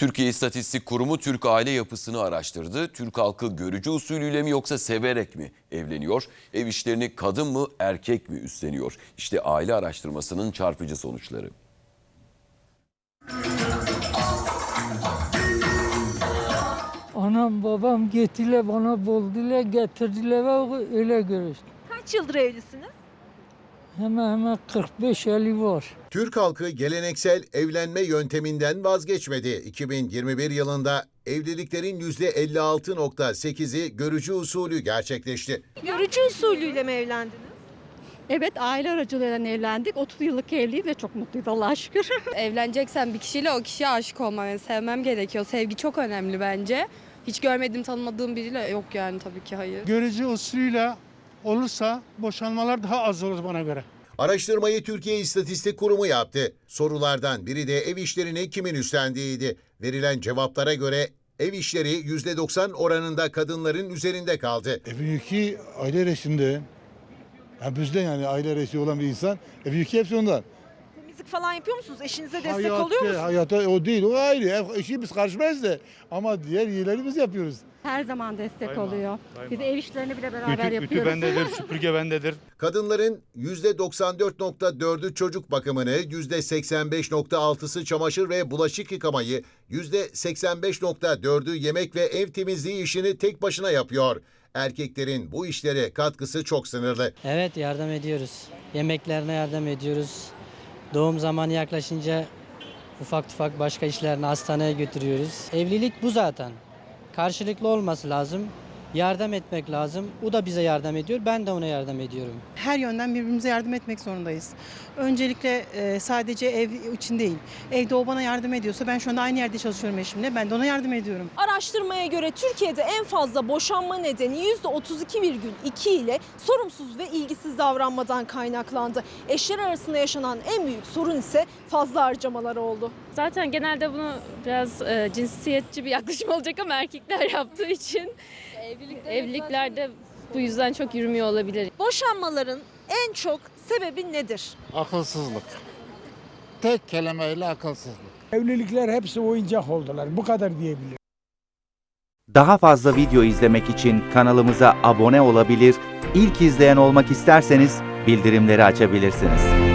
Türkiye İstatistik Kurumu Türk aile yapısını araştırdı. Türk halkı görücü usulüyle mi yoksa severek mi evleniyor? Ev işlerini kadın mı erkek mi üstleniyor? İşte aile araştırmasının çarpıcı sonuçları. Anam babam getire bana buldular getirdiler ve öyle görüştüm. Kaç yıldır evlisiniz? Hemen hemen 45-50 var. Türk halkı geleneksel evlenme yönteminden vazgeçmedi. 2021 yılında evliliklerin %56.8'i görücü usulü gerçekleşti. Görücü usulüyle mi evlendiniz? Evet aile aracılığıyla evlendik. 30 yıllık evliyiz ve çok mutluyuz Allah'a şükür. Evleneceksen bir kişiyle o kişiye aşık olmam, yani sevmem gerekiyor. Sevgi çok önemli bence. Hiç görmediğim, tanımadığım biriyle yok yani tabii ki hayır. görücü usulüyle olursa boşanmalar daha az olur bana göre. Araştırmayı Türkiye İstatistik Kurumu yaptı. Sorulardan biri de ev işlerini kimin üstlendiğiydi. Verilen cevaplara göre ev işleri %90 oranında kadınların üzerinde kaldı. Evin yükü aile reisinde. Yani bizden yani aile reisi olan bir insan. Evin yükü hepsi ondan. Temizlik falan yapıyor musunuz? Eşinize destek Hayatta- oluyor musunuz? Hayata o değil o ayrı. Ev işi biz karışmayız da. Ama diğer yerleri biz yapıyoruz. Her zaman destek Daima, oluyor. daima. De ev işlerini bile beraber Ütü, ütü yapıyoruz. bendedir, süpürge bendedir. Kadınların %94.4'ü çocuk bakımını, %85.6'sı çamaşır ve bulaşık yıkamayı, %85.4'ü yemek ve ev temizliği işini tek başına yapıyor. Erkeklerin bu işlere katkısı çok sınırlı. Evet yardım ediyoruz. Yemeklerine yardım ediyoruz. Doğum zamanı yaklaşınca ufak ufak başka işlerini hastaneye götürüyoruz. Evlilik bu zaten. Karşılıklı olması lazım. Yardım etmek lazım. O da bize yardım ediyor. Ben de ona yardım ediyorum. her yönden birbirimize yardım etmek zorundayız. Öncelikle e, sadece ev için değil. Evde o bana yardım ediyorsa ben şu anda aynı yerde çalışıyorum eşimle. Ben de ona yardım ediyorum. Araştırmaya göre Türkiye'de en fazla boşanma nedeni %32,2 ile sorumsuz ve ilgisiz davranmadan kaynaklandı. Eşler arasında yaşanan en büyük sorun ise fazla harcamalar oldu. Zaten genelde bunu biraz e, cinsiyetçi bir yaklaşım olacak ama erkekler yaptığı için evliliklerde bu yüzden çok yürümüyor olabilir. Boşanmaların en çok sebebi nedir? Akılsızlık. Tek kelimeyle akılsızlık. Evlilikler hepsi oyuncak oldular. Bu kadar diyebilirim. Daha fazla video izlemek için kanalımıza abone olabilir, ilk izleyen olmak isterseniz bildirimleri açabilirsiniz.